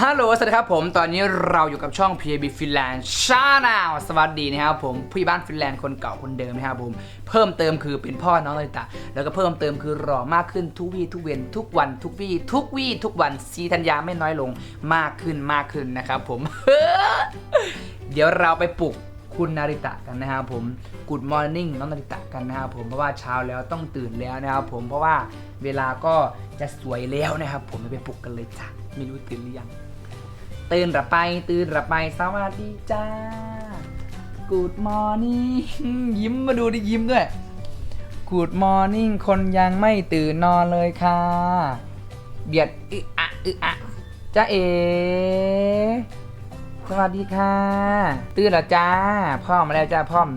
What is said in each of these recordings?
ฮัลโหลสวัสดีครับผม ตอนนี้เราอยู่กับช่อง PAB Finland Channel สวัสดีนะครับผมผู้บ้านฟินแลนด์คนเก่าคนเดิมนะครับผม เพิ่มเติมคือเป็นพ่อน้องนาริตะ แล้วก็เพิ่มเติมคือหล่อมากขึ้นทุกวี่ทุกเวียนทุกวันทุกวี่ทุกวี่ทุกวันซีธัญญาไม่น้อยลงมากขึ้นมากขึ้นนะครับผม เดี๋ยวเราไปปลุกคุณนาริตะกันนะครับผม Good Morning น้องนาริตะกันนะครับผมเพราะว่าเช้าแล้วต้องตื่นแล้วนะครับผมเพราะว่าเวลาก็จะสวยแล้วนะครับผมไปปลุกกันเลยจ้ะ ไม่รู้ตื่นหรือยัง ตื่นระไป ตื่นระไป สวัสดีจ้า Good morning ยิ้มมาดูดิยิ้มด้วย Good morning คนยังไม่ตื่นนอนเลยค่ะ เบียดอึะอะอึะอะจ้าเอ สวัสดีค่ะ ตื่นและจ้า พ่อมาแล้วจ้าพ่อม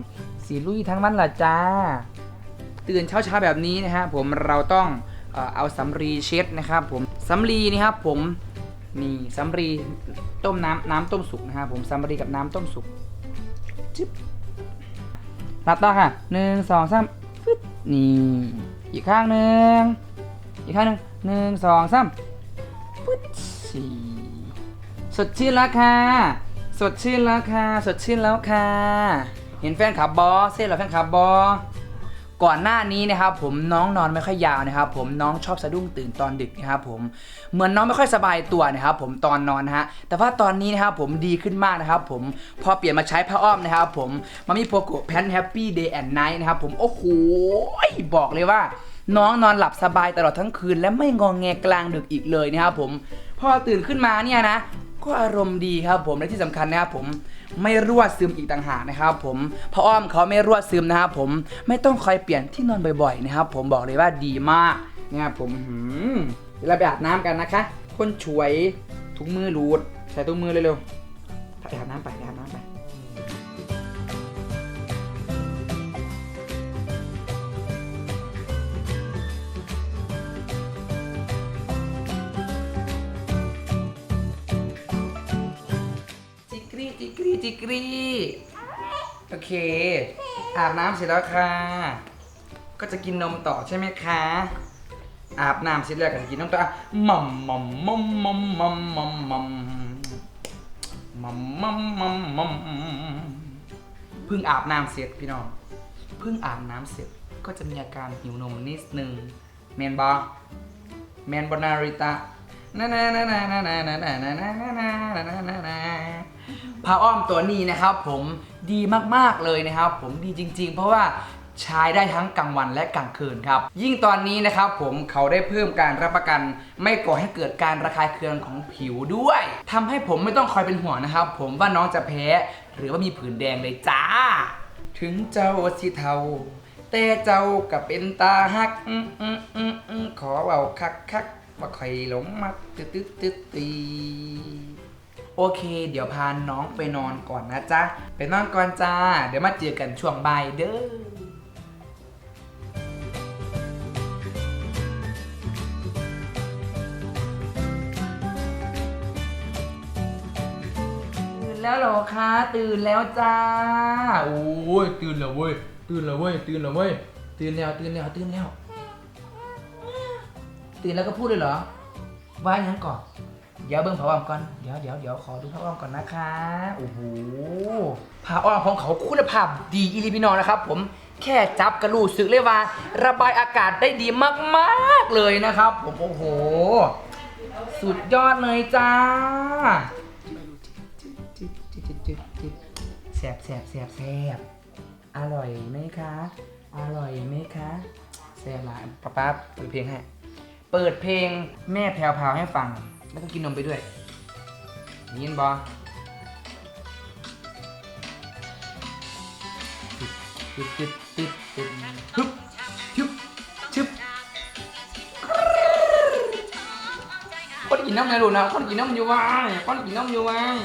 สีลุยทั้งวันละจ้า ตื่นเช้าๆแบบนี้นะฮะผมเราต้องเอาสำลีเช็ดนะครับผม สำลีนี่ครับผมนี่สำลีต้มน้ำน้ำต้มสุกนะครับผมสำลีกับน้ำต้มสุกจึ๊บหลับตาค่ะหนึ่งสองสามฟึดนี่อีกข้างหนึ่งอีกข้างหนึ่งหนึ่งสองสามฟึดสี่สดชื่นแล้วค่ะ สดชื่นแล้วค่ะ สดชื่นแล้วค่ะ เห็นแฟนขับบอเซ่เหรอแฟนขับบอ ก่อนหน้านี้นะครับผมน้องนอนไม่ค่อยยาวนะครับผมน้องชอบสะดุ้งตื่นตอนดึกนะครับผมเหมือนน้องไม่ค่อยสบายตัวนะครับผมตอนนอนนะฮะแต่ว่าตอนนี้นะครับผมดีขึ้นมากนะครับผมพอเปลี่ยนมาใช้ผ้าอ้อมนะครับผมมามีโปโกแพนแฮปปี้เดย์แอนด์ไนท์นะครับผมโอ้โหบอกเลยว่า น้องนอนหลับสบายตลอดทั้งคืน และไม่งองแงกลางดึกอีกเลยนะครับผมพอตื่นขึ้นมาเนี่ยนะก็อารมณ์ดีครับผมและที่สำคัญนะครับผม ไม่รั่วซึมอีกต่างหากนะครับผมเพราะอ้อมเขาไม่รั่วซึมนะครับผมไม่ต้องคอยเปลี่ยนที่นอนบ่อยๆนะครับผมบอกเลยว่าดีมากนะครับผมหืมเดี๋ยวเราไปอาบน้ำกันนะคะ คนช่วยถุงมือรูดใส่ถุงมือเร็วๆไปอาบน้ำไป จิกรีจิกรีโอเค อาบน้ำเสร็จแล้วค่ะ ก็จะกินนมต่อใช่ไหมคะ อาบน้ำเสร็จแล้วก็จะกินนมต่อมัมมัมมัมมัมมัมมัมมัมมัมมัมมัมมัมเพิ่งอาบน้ำเสร็จพี่น้องเพิ่งอาบน้ำเสร็จก็จะมีอาการหิวนมนิดนึงแมนบอแมนบอนาริตะนานานานานานานานานานานานานานา ผ้าอ้อมตัวนี้นะครับ ผมดีมากๆเลยนะครับ ผมดีจริง ๆ เพราะว่าใช้ได้ทั้งกลางวันและกลางคืนครับ ยิ่งตอนนี้นะครับผมเขาได้เพิ่มการรับประกัน ไม่ก่อให้เกิดการระคายเคืองของผิวด้วยทำให้ผมไม่ต้องคอยเป็นห่วงนะครับ ผมว่าน้องจะแพ้ หรือว่ามีผื่นแดงเลยจ้า ถึงเจ้าสิเทาแต่เจ้ากับเป็นตาฮักอออขอเบาคักคักว่าใครหลงมักตึ๊ดตึ๊ดตึ๊ดตี โอเค เดี๋ยวพาน้องไปนอนก่อนนะจ๊ะ ไปนอนก่อนจ้า เดี๋ยวมาเจอกันช่วงบ่ายเด้อตื่นแล้วเหรอคะตื่นแล้วจ้าโอ้ยตื่นแล้วเว้ยตื่นแล้วเว้ยตื่นแล้วเว้ยตื่นแล้วตื่นแล้วตื่นแล้ว ตื่นแล้วก็พูดเลยเหรอว่าอย่างนั้นก่อน เดี๋ยวเบิ้งผ้าอ้อมก่อน เดี๋ยวเดี๋ยวเดี๋ยวขอดูผ้าอ้อมก่อนนะคะโอ้โหผ้าอ้อมของเขาคุณภาพดีอีลีพี่น้อนะครับ ผมแค่จับกระลูสึกเลยว่า ระบายอากาศได้ดีมากๆเลยนะครับ ผมโอ้โห สุดยอดเลยจ้าแสบแสบแสบแสบอร่อยไหมคะ อร่อยไหมคะแสบหลายป๊าป๊าเปิดเพลงให้เปิดเพลงแม่แพรวพวให้ฟัง แล้วก็กินนมไปด้วยได้ยินบอตึ๊ดตึ๊ดตึ๊ดตึ๊ดฮึบฮึบชึบคนกินน้ำไงลูกนะคนกินน้ำอยู่ว่าคนกินน้ำอยู่ว่าง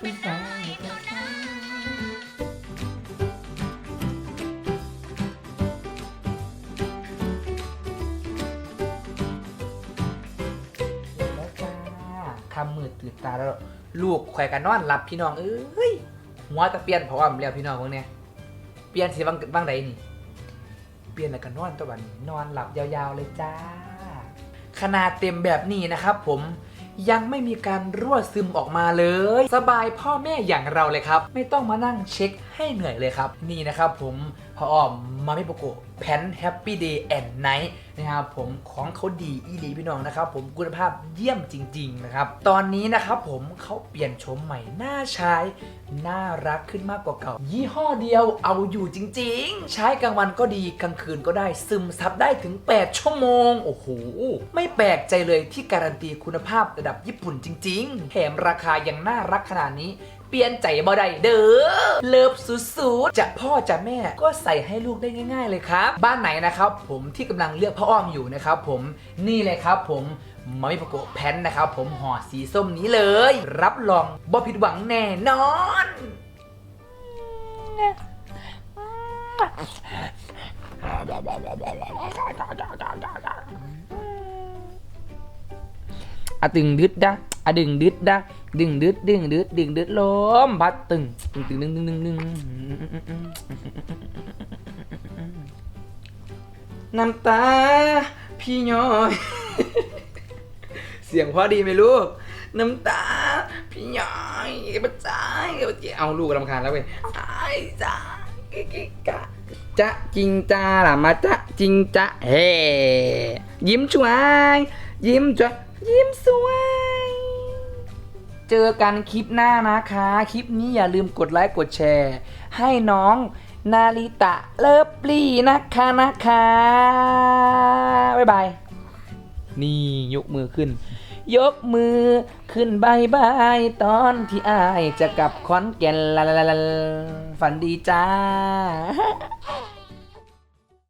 แล้ว คำมืดตื่นตาแล้วลูกแขวกันนอนหลับพี่น้องเอ้ยหัวจะเปลี่ยนเพราะว่ามันแล้วพี่น้องพวกเนี้ยเปลี่ยนสิบางบางใดนี่ เปลี่ยนแล้วก็นอนตัวบันนอนหลับยาวๆเลยจ้า ขนาดเต็มแบบนี้นะครับผมยังไม่มีการรั่วซึมออกมาเลย สบายพ่อแม่อย่างเราเลยครับ ไม่ต้องมานั่งเช็คให้เหนื่อยเลยครับ นี่นะครับผม พออ้อมมามิโปโกแพนแฮปปี้เดย์แอนด์ไนท์นะครับผมของเขาดีอีหลีพี่น้องนะครับผมคุณภาพเยี่ยมจริง ๆ นะครับ ตอนนี้นะครับผมเขาเปลี่ยนโฉมใหม่น่าใช้ น่ารักขึ้นมากกว่าเก่า ยี่ห้อเดียวเอาอยู่จริง ๆ ใช้กลางวันก็ดีกลางคืนก็ได้ซึมซับได้ถึง 8 ชั่วโมง โอ้โห ไม่แปลกใจเลยที่การันตีคุณภาพระดับญี่ปุ่นจริง ๆ แถมราคายังน่ารักขนาดนี้ เปลี่ยนใจบ่ได้เด้อเลิฟสุดๆจะพ่อจะแม่ก็ใส่ให้ลูกได้ง่าย ๆ เลยครับ บ้านไหนนะครับผมที่กำลังเลือกพ่ออ้อมอยู่นะครับผมนี่เลยครับผมมามิโปโกะแพนนะครับผมห่อสีส้มนี้เลย รับรองบ่ผิดหวังแน่นอนอะตึงดึดดะ อะดึงดึดดะดึงดึดดึงดึดดึงดึดลมพัดตึงตึงตึงดึงดึงดึงดึงน้ำตา พี่ย้อย เสียงพอดีไหมลูก น้ำตา พี่ย้อยปัจจายปัจจายเอาลูกรำคาญแล้วเว้ยไอ้จ้ากิกิกะจะจริงจ้าล่ะมาจะจริงจ้าเฮ้ยิ้มช่วยยิ้มช่วยยิ้มสวย เจอกันคลิปหน้านะคะ คลิปนี้อย่าลืมกดไลค์กดแชร์ ให้น้องนาริตะเลิฟลี่นะคะนะคะบ๊ายบาย นี่ยกมือขึ้น ยกมือขึ้นบายบายตอนที่อายจะกลับขอนแก่นลาลาลาลาฝันดีจ้า